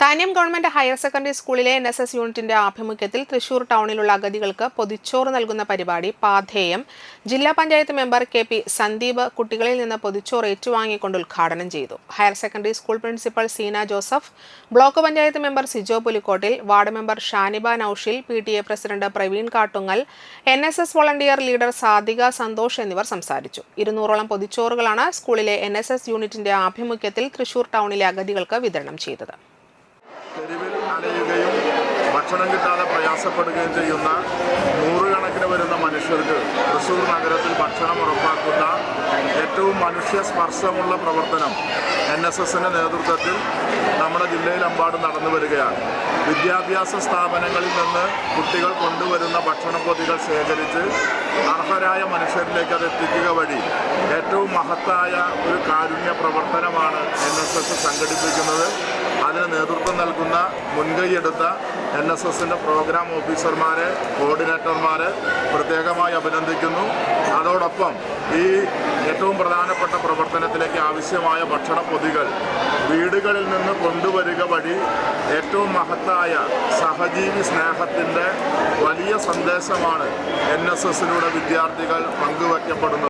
Thanyam government higher secondary സ്കൂളിലെ N S S യൂണിറ്റിന്റെ ആഭിമുഖ്യത്തിൽ തൃശൂർ ടൗണിലുള്ള അഗതികൾക്ക് പൊതിച്ചോറ് നൽകുന്ന പരിപാടി പാധേയം ജില്ലാ panchayat member K P Sandeep കുട്ടികളിൽ നിന്ന് പൊതിച്ചോറ് ഏറ്റുവാങ്ങിക്കൊണ്ട് ഉദ്ഘാടനം ചെയ്തു. Higher secondary school principal Seena Joseph block panchayat member Sijo Pulikkottil ward member Shaniba Noushil P T A president Praveen Kattungal N S S volunteer leader Sadika Santhosh എന്നിവർ സംസാരിച്ചു. ഇരുന്നൂറോളം പൊതിച്ചോറുകളാണ് സ്കൂളിലെ എൻ എസ് എസ് യൂണിറ്റിന്റെ ആഭിമുഖ്യത്തിൽ തൃശൂർ ടൗണിലെ അഗതികൾക്ക് വിതരണം ചെയ്തത്. അലയുകയും ഭക്ഷണം കിട്ടാതെ പ്രയാസപ്പെടുകയും ചെയ്യുന്ന നൂറുകണക്കിന് വരുന്ന മനുഷ്യർക്ക് തൃശ്ശൂർ നഗരത്തിൽ ഭക്ഷണം ഉറപ്പാക്കുന്ന ഏറ്റവും മനുഷ്യ സ്പർശമുള്ള പ്രവർത്തനം എൻ എസ് എസിന്റെ നേതൃത്വത്തിൽ നമ്മുടെ ജില്ലയിലെമ്പാടും നടന്നു വരികയാണ്. വിദ്യാഭ്യാസ സ്ഥാപനങ്ങളിൽ നിന്ന് കുട്ടികൾ കൊണ്ടുവരുന്ന ഭക്ഷണപ്പൊതികൾ ശേഖരിച്ച് അർഹരായ മനുഷ്യരിലേക്ക് അത് എത്തിക്കുക വഴി ഏറ്റവും മഹത്തായ ഒരു കാരുണ്യ പ്രവർത്തനമാണ് എൻ എസ് എസ് സംഘടിപ്പിക്കുന്നത്. നൽകുന്ന മുൻകൈയെടുത്ത എൻ എസ് എസിന്റെ പ്രോഗ്രാം ഓഫീസർമാരെ കോർഡിനേറ്റർമാരെ പ്രത്യേകമായി അഭിനന്ദിക്കുന്നു. അതോടൊപ്പം ഈ ഏറ്റവും പ്രധാനപ്പെട്ട പ്രവർത്തനത്തിലേക്ക് ആവശ്യമായ ഭക്ഷണ പൊതികൾ വീടുകളിൽ നിന്ന് കൊണ്ടുവരിക വഴി ഏറ്റവും മഹത്തായ സഹജീവി സ്നേഹത്തിന്റെ വലിയ സന്ദേശമാണ് എൻ എസ് എസിലൂടെ വിദ്യാർത്ഥികൾ പങ്കുവയ്ക്കപ്പെടുന്നത്.